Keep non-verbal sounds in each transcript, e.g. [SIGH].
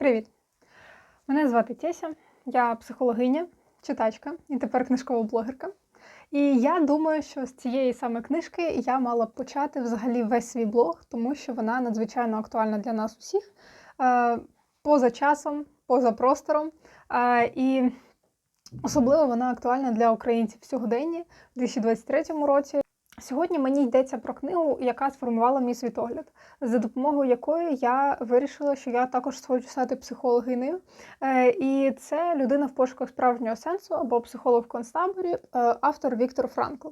Привіт! Мене звати Теся, я психологиня, читачка і тепер книжкова блогерка. І я думаю, що з цієї саме книжки я мала б почати взагалі весь свій блог, тому що вона надзвичайно актуальна для нас усіх е, поза часом, поза простором. Е, І особливо вона актуальна для українців сьогодення в 2023 році. Сьогодні мені йдеться про книгу, яка сформувала мій світогляд, за допомогою якої я вирішила, що я також хочу стати психологинею. Е, І це людина в пошуках справжнього сенсу або психолог в концтаборі, е, автор Віктор Франкл.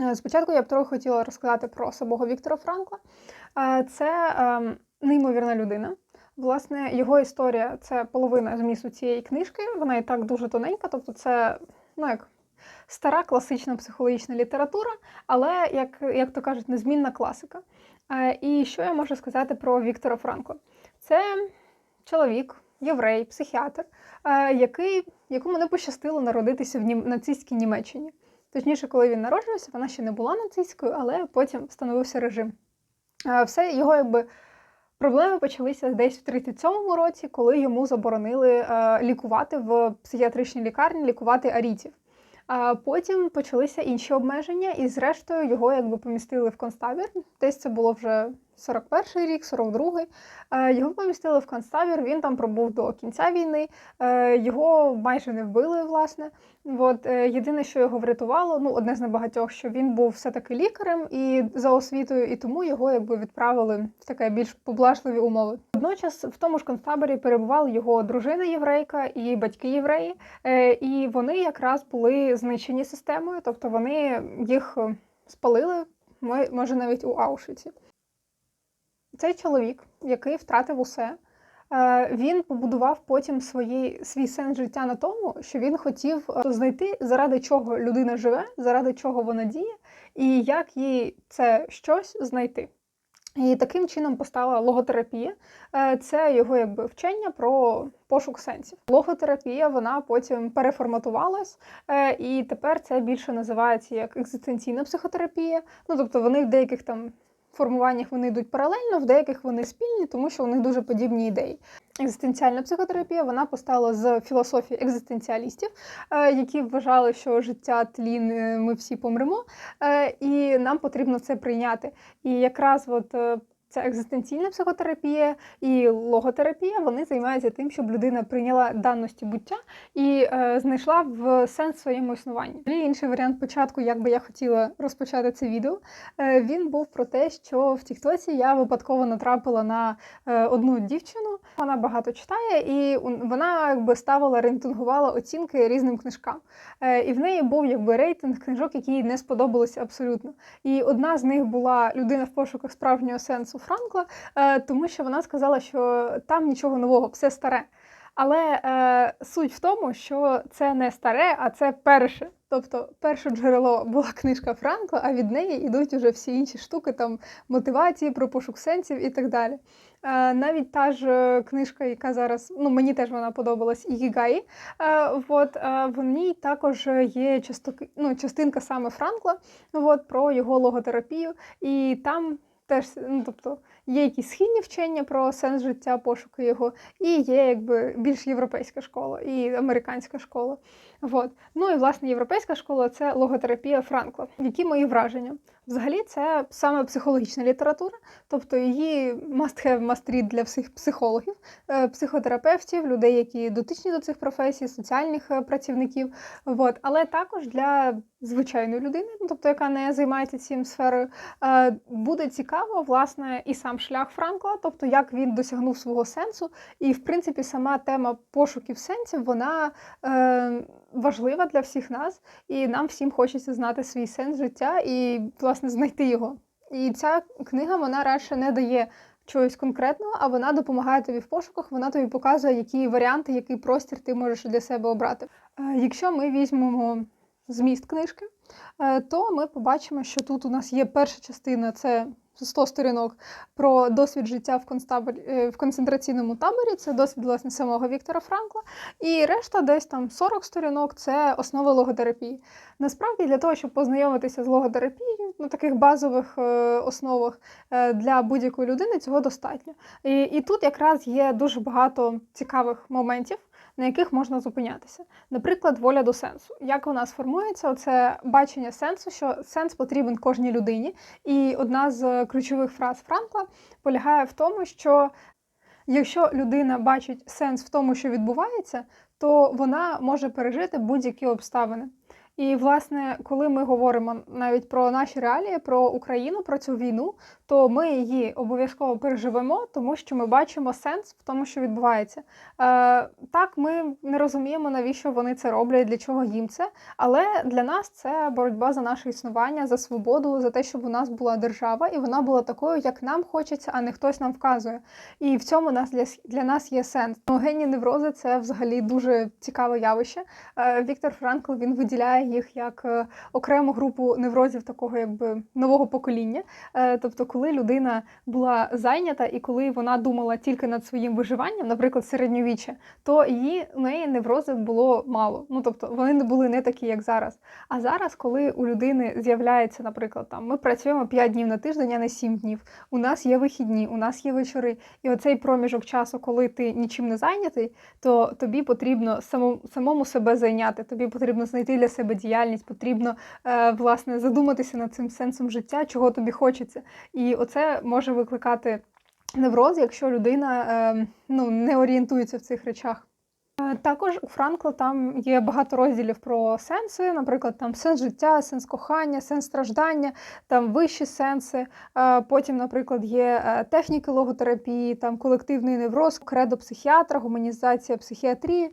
Е, Спочатку я б трохи хотіла розказати про самого Віктора Франкла. Це ем, неймовірна людина. Власне, його історія це половина змісту цієї книжки. Вона і так дуже тоненька, тобто це ну як стара класична психологічна література, але, як, як то кажуть, незмінна класика. Е, І що я можу сказати про Віктора Франкла? Це чоловік, єврей, психіатр, е, який, якому не пощастило народитися в нацистській Німеччині. Точніше, коли він народжувався, вона ще не була нацистською, але потім встановився режим. Е, Все його якби. Проблеми почалися десь в 37-му році, коли йому заборонили лікувати в психіатричній лікарні, лікувати арітів. А потім почалися інші обмеження, і зрештою його якби помістили в концтабір. Десь це було вже 41-й рік, 42-й. Е, Його помістили в концтабір, він там пробув до кінця війни. Е, Його майже не вбили, власне. От, е, єдине, що його врятувало, ну одне з небагатьох, що він був все-таки лікарем і за освітою, і тому його якби відправили в таке більш поблажливі умови. Водночас в тому ж концтаборі перебували його дружина єврейка і батьки євреї, і вони якраз були знищені системою, тобто вони їх спалили, мо- може навіть у Аушвіці. Цей чоловік, який втратив усе, е, він побудував потім свої, свій сенс життя на тому, що він хотів е, знайти, заради чого людина живе, заради чого вона діє, і як їй це щось знайти. І таким чином постала логотерапія. Е, Це його якби вчення про пошук сенсів. Логотерапія вона потім переформатувалась, і тепер це більше називається як екзистенційна психотерапія. Ну тобто вони в деяких там формуваннях вони йдуть паралельно, в деяких вони спільні, тому що у них дуже подібні ідеї. Екзистенціальна психотерапія вона постала з філософії екзистенціалістів, е, які вважали, що життя тлін, е, ми всі помремо, е, і нам потрібно це прийняти. І якраз от ця екзистенційна психотерапія і логотерапія вони займаються тим, щоб людина прийняла даності буття і е, знайшла в сенс своєму існуванні. І інший варіант початку, як би я хотіла розпочати це відео, е, він був про те, що в Тіктоці я випадково натрапила на е, одну дівчину. Вона багато читає, і вона якби ставила рейтингувала оцінки різним книжкам. Е, і в неї був якби рейтинг книжок, які їй не сподобалися абсолютно. І одна з них була людина в пошуках справжнього сенсу Франкла, е, тому що вона сказала, що там нічого нового, все старе. Але е, суть в тому, що це не старе, а це перше. Тобто, перше джерело була книжка Франкла, а від неї йдуть уже всі інші штуки, там мотивації, про пошук сенсів і так далі. Е, навіть та ж е, книжка, яка зараз, ну мені теж вона подобалась, Ігігаї, е, от, е, в ній також є часток, ну, частинка саме Франкла, от, про його логотерапію, і там теж ну, тобто, є якісь східні вчення про сенс життя, пошуки його, і є якби більш європейська школа і американська школа. От. Ну і власне європейська школа це логотерапія Франкла. Які мої враження? Взагалі, це саме психологічна література, тобто її must have, must read для всіх психологів, е, психотерапевтів, людей, які дотичні до цих професій, соціальних е, працівників. От. Але також для звичайної людини, ну, тобто яка не займається цим сферою, е, буде цікаво власне і сам шлях Франкла, тобто як він досягнув свого сенсу, і в принципі сама тема пошуків сенсів вона е, важлива для всіх нас, і нам всім хочеться знати свій сенс життя і власне знайти його. І ця книга вона радше не дає чогось конкретного, а вона допомагає тобі в пошуках, вона тобі показує, які варіанти, який простір ти можеш для себе обрати. Е, Якщо ми візьмемо зміст книжки, е, то ми побачимо, що тут у нас є перша частина це 100 сторінок про досвід життя в, концтаборі, е, в концентраційному таборі. Це досвід власне самого Віктора Франкла. І решта, десь там 40 сторінок це основи логотерапії. Насправді, для того, щоб познайомитися з логотерапією на таких базових е, основах е, для будь-якої людини, цього достатньо. І, і тут якраз є дуже багато цікавих моментів. На яких можна зупинятися, наприклад, воля до сенсу. Як вона сформується? Це бачення сенсу, що сенс потрібен кожній людині. І одна з ключових фраз Франкла полягає в тому, що якщо людина бачить сенс в тому, що відбувається, то вона може пережити будь-які обставини. І, власне, коли ми говоримо навіть про наші реалії, про Україну, про цю війну, то ми її обов'язково переживемо, тому що ми бачимо сенс в тому, що відбувається. Е, Так, ми не розуміємо, навіщо вони це роблять, для чого їм це. Але для нас це боротьба за наше існування, за свободу, за те, щоб у нас була держава, і вона була такою, як нам хочеться, а не хтось нам вказує. І в цьому нас для для нас є сенс. Ну, неврози це взагалі дуже цікаве явище. Е, Віктор Франкл він виділяє їх як е, окрему групу неврозів такого, якби нового покоління. Е, тобто, коли людина була зайнята і коли вона думала тільки над своїм виживанням, наприклад, середньовіччя, то її у неї неврозів було мало. Ну тобто вони не були не такі, як зараз. А зараз, коли у людини з'являється, наприклад, там ми працюємо 5 днів на тиждень, а не 7 днів. У нас є вихідні, у нас є вечори. І оцей проміжок часу, коли ти нічим не зайнятий, то тобі потрібно самому, самому себе зайняти. Тобі потрібно знайти для себе діяльність, потрібно е, власне задуматися над цим сенсом життя, чого тобі хочеться. І оце може викликати невроз, якщо людина е, ну, не орієнтується в цих речах. Е, також у Франкла там є багато розділів про сенси, наприклад, там сенс життя, сенс кохання, сенс страждання, там вищі сенси. Е, потім, наприклад, є е, техніки логотерапії, там колективний невроз, кредо психіатра, гуманізація психіатрії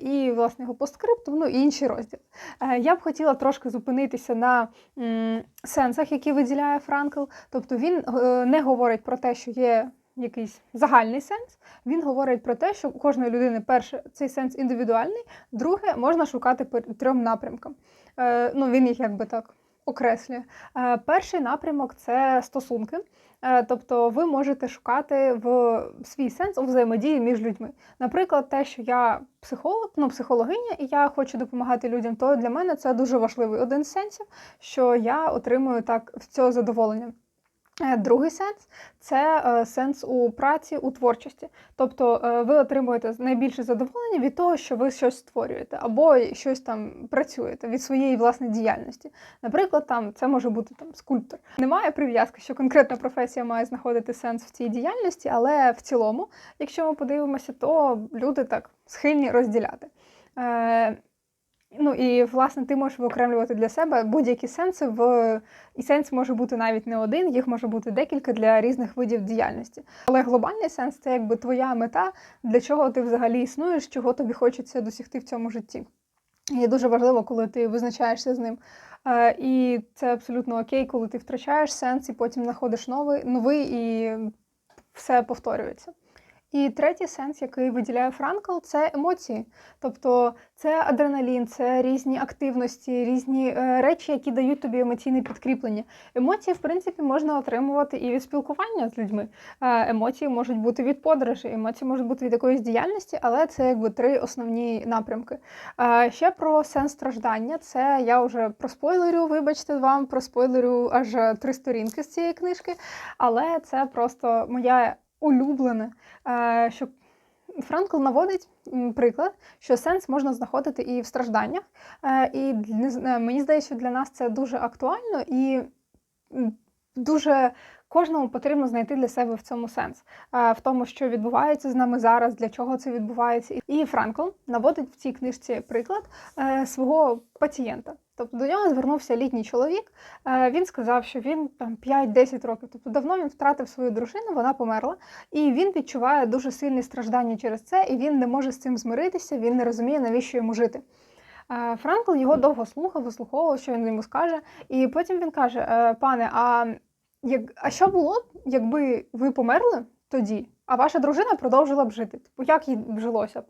і власне його постскриптум, ну і інші розділи. Я б хотіла трошки зупинитися на сенсах, які виділяє Франкл. Тобто він не говорить про те, що є якийсь загальний сенс. Він говорить про те, що у кожної людини перше цей сенс індивідуальний, друге можна шукати по трьом напрямкам. Е, ну він їх якби так окреслює. Е, перший напрямок це стосунки. Е, тобто ви можете шукати в свій сенс у взаємодії між людьми. Наприклад, те, що я психолог, ну психологиня, і я хочу допомагати людям, то для мене це дуже важливий один з сенсів, що я отримую так в цього задоволення. Е, другий сенс це е, сенс у праці, у творчості. Тобто е, ви отримуєте найбільше задоволення від того, що ви щось створюєте, або щось там працюєте від своєї власної діяльності. Наприклад, там це може бути там скульптор. Немає прив'язки, що конкретна професія має знаходити сенс в цій діяльності, але в цілому, якщо ми подивимося, то люди так схильні розділяти. Ну і власне ти можеш виокремлювати для себе будь-які сенси в і сенс може бути навіть не один, їх може бути декілька для різних видів діяльності. Але глобальний сенс це якби твоя мета, для чого ти взагалі існуєш, чого тобі хочеться досягти в цьому житті. І дуже важливо, коли ти визначаєшся з ним. Е, і це абсолютно окей, коли ти втрачаєш сенс і потім знаходиш новий, новий і все повторюється. І третій сенс, який виділяє Франкл, це емоції. Тобто це адреналін, це різні активності, різні е, речі, які дають тобі емоційне підкріплення. Емоції, в принципі, можна отримувати і від спілкування з людьми. Е, емоції можуть бути від подорожі, емоції можуть бути від якоїсь діяльності, але це якби три основні напрямки. Е, ще про сенс страждання. Це я вже проспойлерю, вибачте вам, проспойлерю аж три сторінки з цієї книжки, але це просто моя улюблене, е, що Франкл наводить приклад, що сенс можна знаходити і в стражданнях. Е, і мені здається, що для нас це дуже актуально і дуже кожному потрібно знайти для себе в цьому сенс, е, в тому, що відбувається з нами зараз, для чого це відбувається. І Франкл наводить в цій книжці приклад свого пацієнта. Тобто до нього звернувся літній чоловік. Е, він сказав, що він там 5-10 років, тобто давно він втратив свою дружину, вона померла, і він відчуває дуже сильні страждання через це, і він не може з цим змиритися, він не розуміє, навіщо йому жити. Е, Франкл його довго слухав, вислуховував, що він йому скаже. І потім він каже: «Е, Пане, а як, а що було б, якби ви померли тоді, а ваша дружина продовжила б жити? Типу, як їй жилося б?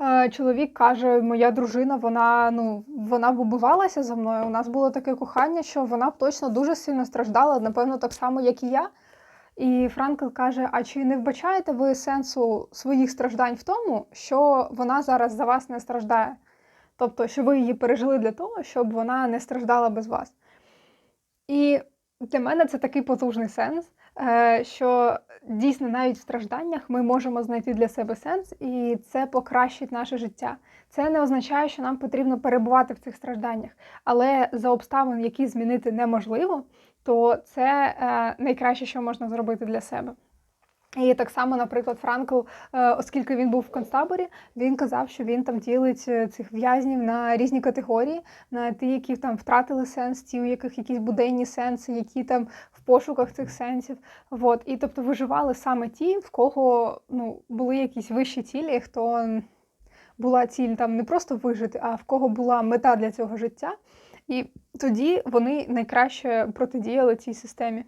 Е, Чоловік каже, моя дружина, вона ну вона б убивалася за мною. У нас було таке кохання, що вона б точно дуже сильно страждала, напевно, так само, як і я. І Франкл каже: А чи не вбачаєте ви сенсу своїх страждань в тому, що вона зараз за вас не страждає? Тобто, що ви її пережили для того, щоб вона не страждала без вас? І для мене це такий потужний сенс, е, що дійсно навіть в стражданнях ми можемо знайти для себе сенс, і це покращить наше життя. Це не означає, що нам потрібно перебувати в цих стражданнях, але за обставин, які змінити неможливо, то це е, найкраще, що можна зробити для себе. І так само, наприклад, Франкл, е, оскільки він був в концтаборі, він казав, що він там ділить е, цих в'язнів на різні категорії, на ті, які там втратили сенс, ті, у яких якісь буденні сенси, які там в пошуках цих сенсів. От. І тобто виживали саме ті, в кого ну, були якісь вищі цілі, хто була ціль там не просто вижити, а в кого була мета для цього життя. І тоді вони найкраще протидіяли цій системі.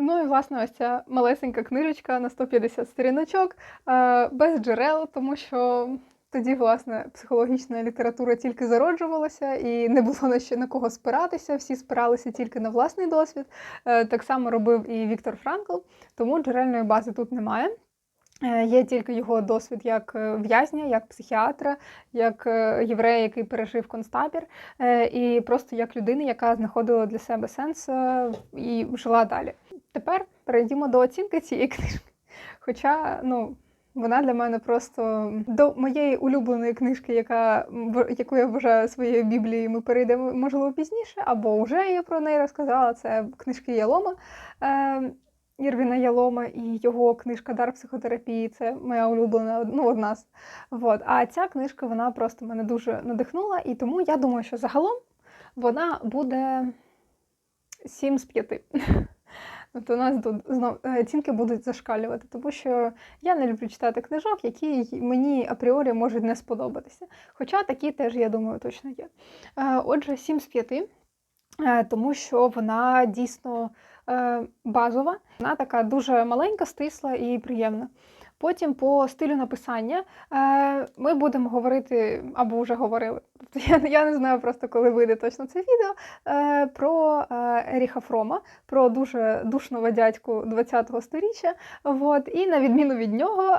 Ну і власне ось ця малесенька книжечка на 150 сторіночок е, без джерел, тому що тоді, власне, психологічна література тільки зароджувалася і не було на що на кого спиратися. Всі спиралися тільки на власний досвід. Е, так само робив і Віктор Франкл, тому джерельної бази тут немає. Е, є тільки його досвід як в'язня, як психіатра, як єврея, який пережив концтабір, і просто як людина, яка знаходила для себе сенс і жила далі. Тепер перейдімо до оцінки цієї книжки. Хоча, ну, вона для мене просто до моєї улюбленої книжки, яка, яку я вважаю своєю біблією, ми перейдемо, можливо, пізніше, або вже я про неї розказала. Це книжки Ялома. Ірвіна Ялома і його книжка Дар психотерапії це моя улюблена ну, одна з. Вот. А ця книжка вона просто мене дуже надихнула, і тому я думаю, що загалом вона буде 7 з 5. [LAUGHS] Тобто у нас тут знов е, оцінки будуть зашкалювати, тому що я не люблю читати книжок, які мені апріорі можуть не сподобатися. Хоча такі теж, я думаю, точно є. Е, отже, 7 з 5, е, тому що вона дійсно базова, вона така дуже маленька, стисла і приємна. Потім по стилю написання е, ми будемо говорити, або вже говорили. Тобто я не знаю просто, коли вийде точно це відео. е, Про е, Еріха Фрома, про дуже душного дядьку 20-го сторіччя. От. І на відміну від нього,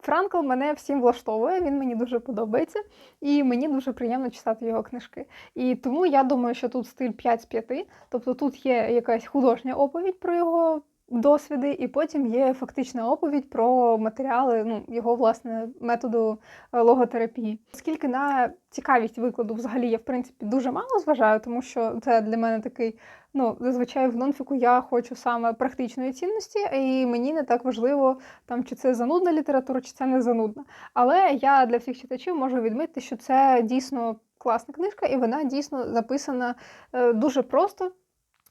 Франкл мене всім влаштовує, він мені дуже подобається, і мені дуже приємно читати його книжки. І тому я думаю, що тут стиль 5 з 5, тобто тут є якась художня оповідь про його досвіди, і потім є фактична оповідь про матеріали ну, його власне методу е, логотерапії. Оскільки на цікавість викладу взагалі я в принципі дуже мало зважаю, тому що це для мене такий. Ну, зазвичай в нонфіку я хочу саме практичної цінності, і мені не так важливо, там чи це занудна література, чи це не занудна. Але я для всіх читачів можу відмітити, що це дійсно класна книжка, і вона дійсно записана е, дуже просто.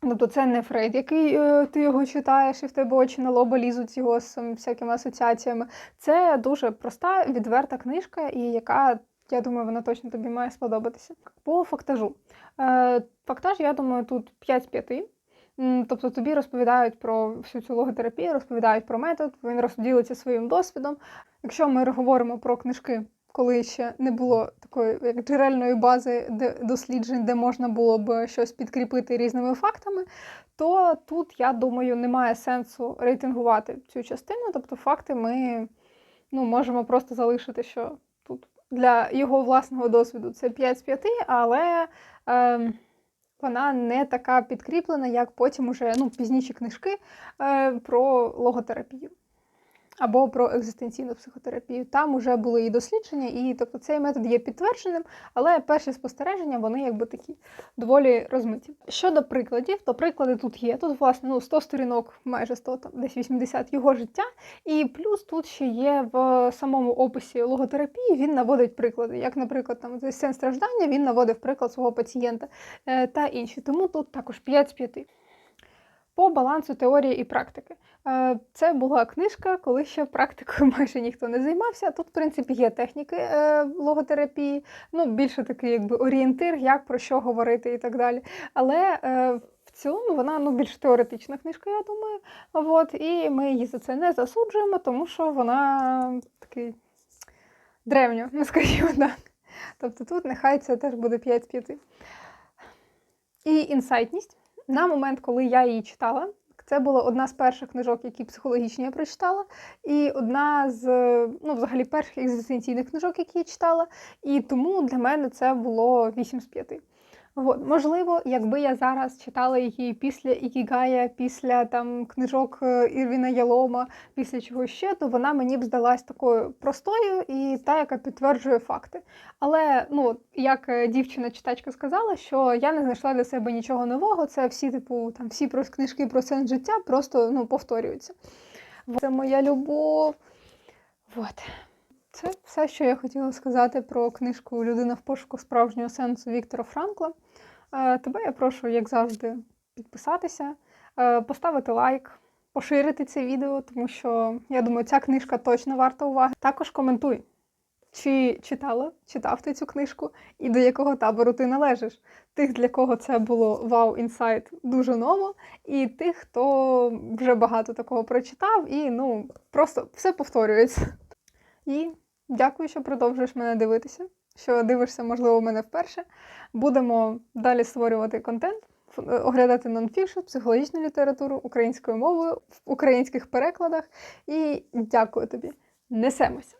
Тобто це не Фрейд, який е, ти його читаєш, і в тебе очі на лоба лізуть його з всякими асоціаціями. Це дуже проста, відверта книжка, і яка, я думаю, вона точно тобі має сподобатися. По фактажу. Е, фактаж, я думаю, тут 5 з 5. Тобто тобі розповідають про всю цю логотерапію, розповідають про метод, він розділиться своїм досвідом. Якщо ми говоримо про книжки коли ще не було такої як джерельної бази досліджень, де можна було б щось підкріпити різними фактами, то тут, я думаю, немає сенсу рейтингувати цю частину. Тобто, факти ми ну, можемо просто залишити, що тут для його власного досвіду це 5 з 5, але е, вона не така підкріплена, як потім уже ну, пізніші книжки е, про логотерапію або про екзистенційну психотерапію. Там вже були і дослідження, і тобто цей метод є підтвердженим, але перші спостереження вони якби такі доволі розмиті. Щодо прикладів, то приклади тут є. Тут, власне, ну 100 сторінок, майже 100, там десь 80 його життя. І плюс тут ще є в самому описі логотерапії, він наводить приклади. Як, наприклад, там сенс страждання, він наводив приклад свого пацієнта е, та інші. Тому тут також 5 з 5. По балансу теорії і практики. Е, це була книжка, коли ще практикою [LAUGHS] майже ніхто не займався. Тут, в принципі, є техніки е, логотерапії, ну більше такий якби орієнтир, як про що говорити і так далі. Але е, в цілому вона ну, більш теоретична книжка, я думаю. От, І ми її за це не засуджуємо, тому що вона такий древньо, ну скажімо так. Тобто тут нехай це теж буде 5 з 5. І інсайтність. На момент, коли я її читала, це була одна з перших книжок, які психологічні я прочитала, і одна з ну, взагалі перших екзистенційних книжок, які я читала. І тому для мене це було 8 з 5. От. Можливо, якби я зараз читала її після Ікігая, після там книжок е, Ірвіна Ялома, після чого ще, то вона мені б здалась такою простою і та, яка підтверджує факти. Але ну, як е, дівчина-читачка сказала, що я не знайшла для себе нічого нового. Це всі, типу, там всі про книжки про сенс життя просто ну, повторюються. Це моя любов. Вот. Це все, що я хотіла сказати про книжку Людина в пошуку справжнього сенсу Віктора Франкла. Е, Тебе я прошу, як завжди, підписатися, е, поставити лайк, поширити це відео, тому що я думаю, ця книжка точно варта уваги. Також коментуй, чи читала, читав ти цю книжку і до якого табору ти належиш. Тих, для кого це було вау інсайт дуже ново, і тих, хто вже багато такого прочитав, і ну просто все повторюється. І дякую, що продовжуєш мене дивитися, що дивишся, можливо, мене вперше. Будемо далі створювати контент, е, оглядати нонфікшн, психологічну літературу українською мовою в українських перекладах. І дякую тобі. Несемося!